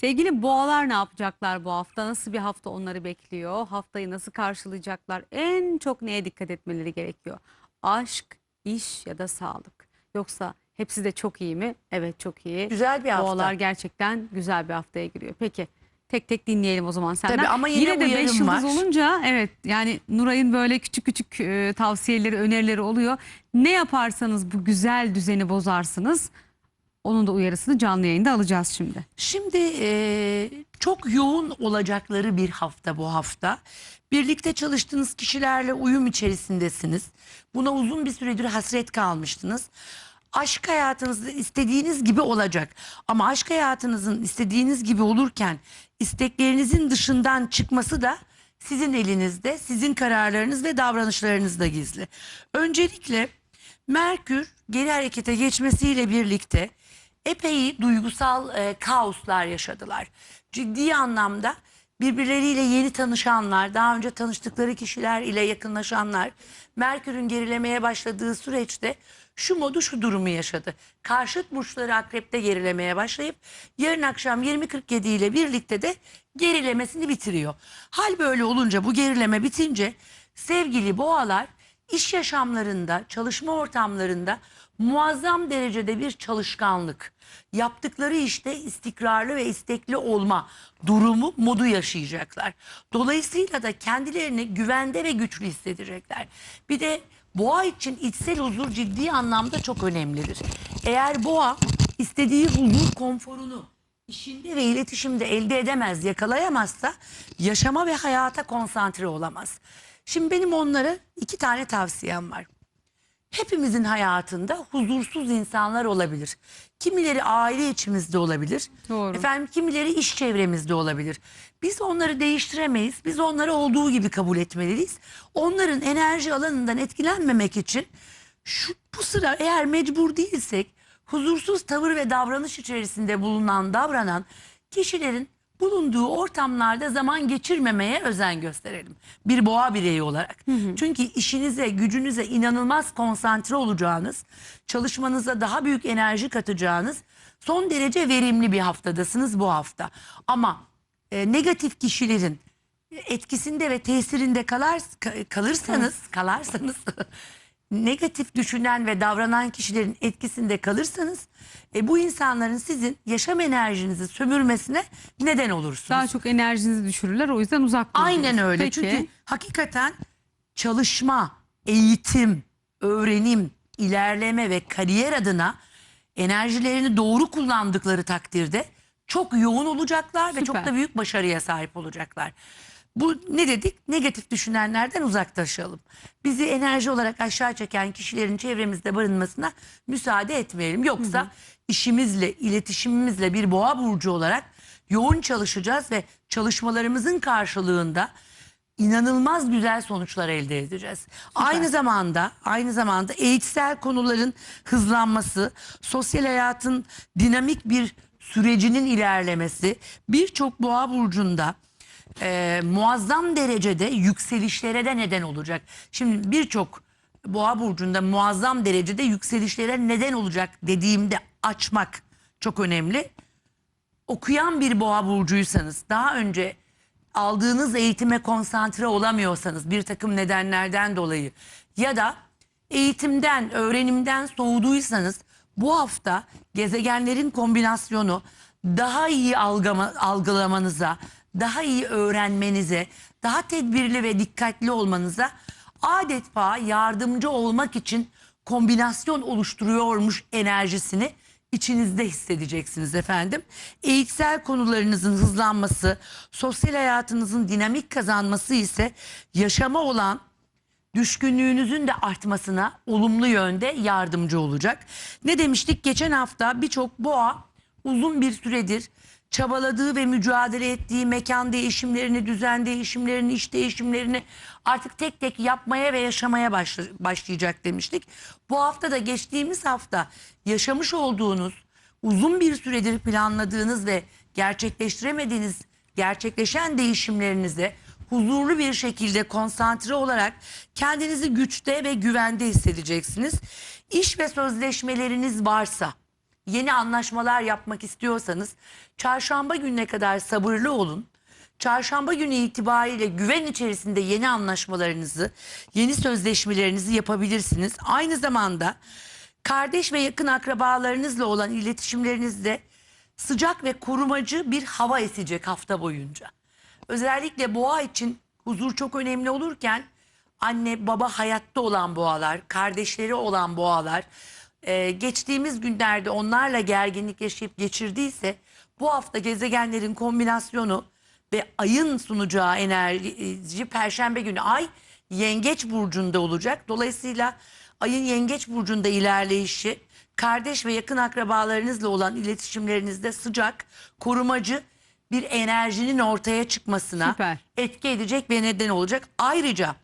Sevgili boğalar ne yapacaklar bu hafta? Nasıl bir hafta onları bekliyor? Haftayı nasıl karşılayacaklar? En çok neye dikkat etmeleri gerekiyor? Aşk, iş ya da sağlık. Yoksa hepsi de çok iyi mi? Evet çok iyi. Güzel bir hafta. Boğalar gerçekten güzel bir haftaya giriyor. Peki tek tek dinleyelim o zaman senden. Tabii ama yine de uyarım 5 yıldız var. olunca evet yani Nuray'ın böyle küçük küçük e, tavsiyeleri, önerileri oluyor. Ne yaparsanız bu güzel düzeni bozarsınız. Onun da uyarısını canlı yayında alacağız şimdi. Şimdi e, çok yoğun olacakları bir hafta bu hafta. Birlikte çalıştığınız kişilerle uyum içerisindesiniz. Buna uzun bir süredir hasret kalmıştınız. Aşk hayatınızda istediğiniz gibi olacak. Ama aşk hayatınızın istediğiniz gibi olurken isteklerinizin dışından çıkması da sizin elinizde, sizin kararlarınız ve davranışlarınızda gizli. Öncelikle Merkür geri harekete geçmesiyle birlikte epey duygusal e, kaoslar yaşadılar. Ciddi anlamda birbirleriyle yeni tanışanlar, daha önce tanıştıkları kişiler ile yakınlaşanlar, Merkür'ün gerilemeye başladığı süreçte şu modu şu durumu yaşadı. Karşıt burçları akrepte gerilemeye başlayıp yarın akşam 20.47 ile birlikte de gerilemesini bitiriyor. Hal böyle olunca bu gerileme bitince sevgili boğalar iş yaşamlarında, çalışma ortamlarında muazzam derecede bir çalışkanlık, yaptıkları işte istikrarlı ve istekli olma durumu, modu yaşayacaklar. Dolayısıyla da kendilerini güvende ve güçlü hissedecekler. Bir de boğa için içsel huzur ciddi anlamda çok önemlidir. Eğer boğa istediği huzur konforunu işinde ve iletişimde elde edemez, yakalayamazsa yaşama ve hayata konsantre olamaz. Şimdi benim onlara iki tane tavsiyem var. Hepimizin hayatında huzursuz insanlar olabilir. Kimileri aile içimizde olabilir. Doğru. Efendim kimileri iş çevremizde olabilir. Biz onları değiştiremeyiz. Biz onları olduğu gibi kabul etmeliyiz. Onların enerji alanından etkilenmemek için şu bu sıra eğer mecbur değilsek huzursuz tavır ve davranış içerisinde bulunan davranan kişilerin bulunduğu ortamlarda zaman geçirmemeye özen gösterelim. Bir boğa bireyi olarak. Çünkü işinize, gücünüze inanılmaz konsantre olacağınız, çalışmanıza daha büyük enerji katacağınız son derece verimli bir haftadasınız bu hafta. Ama e, negatif kişilerin etkisinde ve tesirinde kalar, ka- kalırsanız, kalarsanız negatif düşünen ve davranan kişilerin etkisinde kalırsanız e, bu insanların sizin yaşam enerjinizi sömürmesine neden olursunuz. Daha çok enerjinizi düşürürler o yüzden uzak durun. Aynen öyle. Peki. Çünkü hakikaten çalışma, eğitim, öğrenim, ilerleme ve kariyer adına enerjilerini doğru kullandıkları takdirde çok yoğun olacaklar ve çok Süper. da büyük başarıya sahip olacaklar. Bu ne dedik? Negatif düşünenlerden uzaklaşalım. Bizi enerji olarak aşağı çeken kişilerin çevremizde barınmasına müsaade etmeyelim. Yoksa işimizle, iletişimimizle bir boğa burcu olarak yoğun çalışacağız ve çalışmalarımızın karşılığında inanılmaz güzel sonuçlar elde edeceğiz. Aynı zamanda aynı zamanda eğitsel konuların hızlanması, sosyal hayatın dinamik bir sürecinin ilerlemesi birçok boğa burcunda e, muazzam derecede yükselişlere de neden olacak. Şimdi birçok boğa burcunda muazzam derecede yükselişlere neden olacak dediğimde açmak çok önemli okuyan bir boğa burcuysanız daha önce aldığınız eğitime konsantre olamıyorsanız bir takım nedenlerden dolayı ya da eğitimden, öğrenimden soğuduysanız bu hafta gezegenlerin kombinasyonu daha iyi algama, algılamanıza, daha iyi öğrenmenize, daha tedbirli ve dikkatli olmanıza adeta yardımcı olmak için kombinasyon oluşturuyormuş enerjisini içinizde hissedeceksiniz efendim. Eğitsel konularınızın hızlanması, sosyal hayatınızın dinamik kazanması ise yaşama olan düşkünlüğünüzün de artmasına olumlu yönde yardımcı olacak. Ne demiştik? Geçen hafta birçok boğa uzun bir süredir çabaladığı ve mücadele ettiği mekan değişimlerini, düzen değişimlerini, iş değişimlerini artık tek tek yapmaya ve yaşamaya başla- başlayacak demiştik. Bu hafta da geçtiğimiz hafta yaşamış olduğunuz uzun bir süredir planladığınız ve gerçekleştiremediğiniz gerçekleşen değişimlerinize huzurlu bir şekilde konsantre olarak kendinizi güçte ve güvende hissedeceksiniz. İş ve sözleşmeleriniz varsa yeni anlaşmalar yapmak istiyorsanız çarşamba gününe kadar sabırlı olun. Çarşamba günü itibariyle güven içerisinde yeni anlaşmalarınızı, yeni sözleşmelerinizi yapabilirsiniz. Aynı zamanda kardeş ve yakın akrabalarınızla olan iletişimlerinizde sıcak ve korumacı bir hava esecek hafta boyunca. Özellikle boğa için huzur çok önemli olurken anne baba hayatta olan boğalar, kardeşleri olan boğalar e, geçtiğimiz günlerde onlarla gerginlik yaşayıp geçirdiyse bu hafta gezegenlerin kombinasyonu ve ayın sunacağı enerji perşembe günü ay yengeç burcunda olacak. Dolayısıyla ayın yengeç burcunda ilerleyişi kardeş ve yakın akrabalarınızla olan iletişimlerinizde sıcak, korumacı bir enerjinin ortaya çıkmasına Süper. etki edecek ve neden olacak. Ayrıca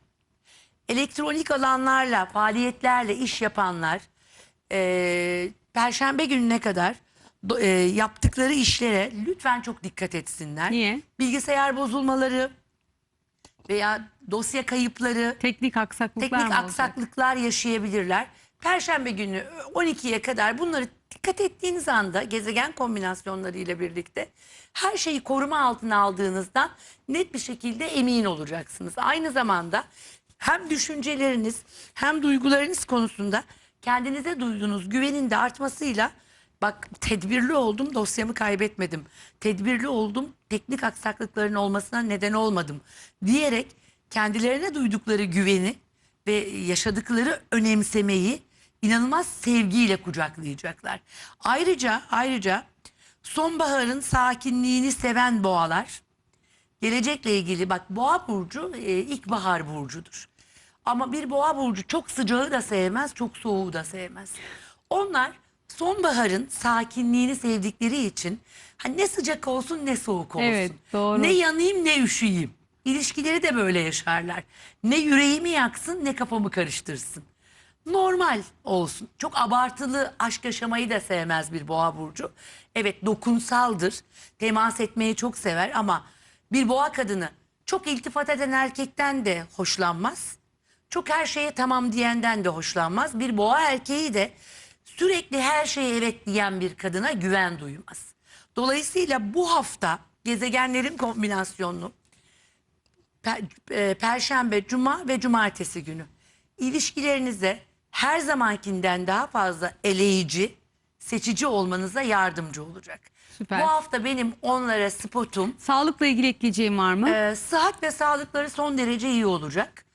elektronik alanlarla, faaliyetlerle iş yapanlar e, Perşembe gününe kadar do- e, yaptıkları işlere lütfen çok dikkat etsinler. Niye? Bilgisayar bozulmaları veya dosya kayıpları, Teknik aksaklıklar teknik mı olacak? aksaklıklar yaşayabilirler. Perşembe günü 12'ye kadar bunları dikkat ettiğiniz anda gezegen kombinasyonları ile birlikte her şeyi koruma altına aldığınızdan net bir şekilde emin olacaksınız. Aynı zamanda hem düşünceleriniz hem duygularınız konusunda kendinize duyduğunuz güvenin de artmasıyla bak tedbirli oldum dosyamı kaybetmedim. Tedbirli oldum teknik aksaklıkların olmasına neden olmadım diyerek kendilerine duydukları güveni ve yaşadıkları önemsemeyi inanılmaz sevgiyle kucaklayacaklar. Ayrıca ayrıca sonbaharın sakinliğini seven boğalar gelecekle ilgili bak boğa burcu e, ilkbahar burcudur. Ama bir boğa burcu çok sıcağı da sevmez, çok soğuğu da sevmez. Onlar sonbaharın sakinliğini sevdikleri için hani ne sıcak olsun ne soğuk olsun. Evet, doğru. Ne yanayım ne üşüyeyim. İlişkileri de böyle yaşarlar. Ne yüreğimi yaksın ne kafamı karıştırsın. Normal olsun. Çok abartılı aşk yaşamayı da sevmez bir boğa burcu. Evet dokunsaldır. Temas etmeyi çok sever ama bir boğa kadını çok iltifat eden erkekten de hoşlanmaz. Çok her şeye tamam diyenden de hoşlanmaz. Bir boğa erkeği de sürekli her şeye evet diyen bir kadına güven duymaz. Dolayısıyla bu hafta gezegenlerin kombinasyonunu Per- e, Perşembe, Cuma ve Cumartesi günü ilişkilerinize her zamankinden daha fazla eleyici, seçici olmanıza yardımcı olacak. Süper. Bu hafta benim onlara spotum Sağlıkla ilgili ekleyeceğim var mı? e, sıhhat ve sağlıkları son derece iyi olacak.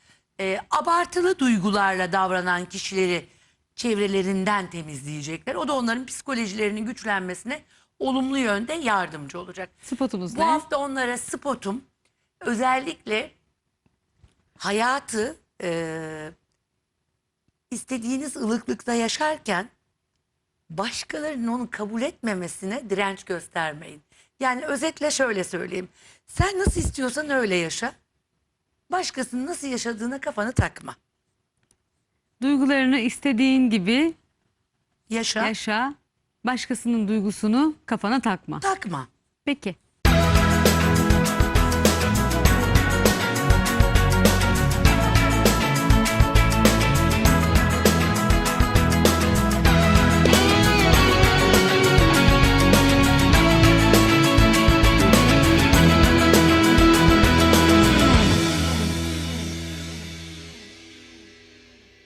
E, abartılı duygularla davranan kişileri çevrelerinden temizleyecekler. O da onların psikolojilerinin güçlenmesine olumlu yönde yardımcı olacak. Spotumuz Bu ne? hafta onlara spotum özellikle hayatı e, istediğiniz ılıklıkta yaşarken başkalarının onu kabul etmemesine direnç göstermeyin. Yani özetle şöyle söyleyeyim. Sen nasıl istiyorsan öyle yaşa. Başkasının nasıl yaşadığına kafanı takma. Duygularını istediğin gibi Yaşa, yaşa. Başkasının duygusunu kafana takma. takma. Peki.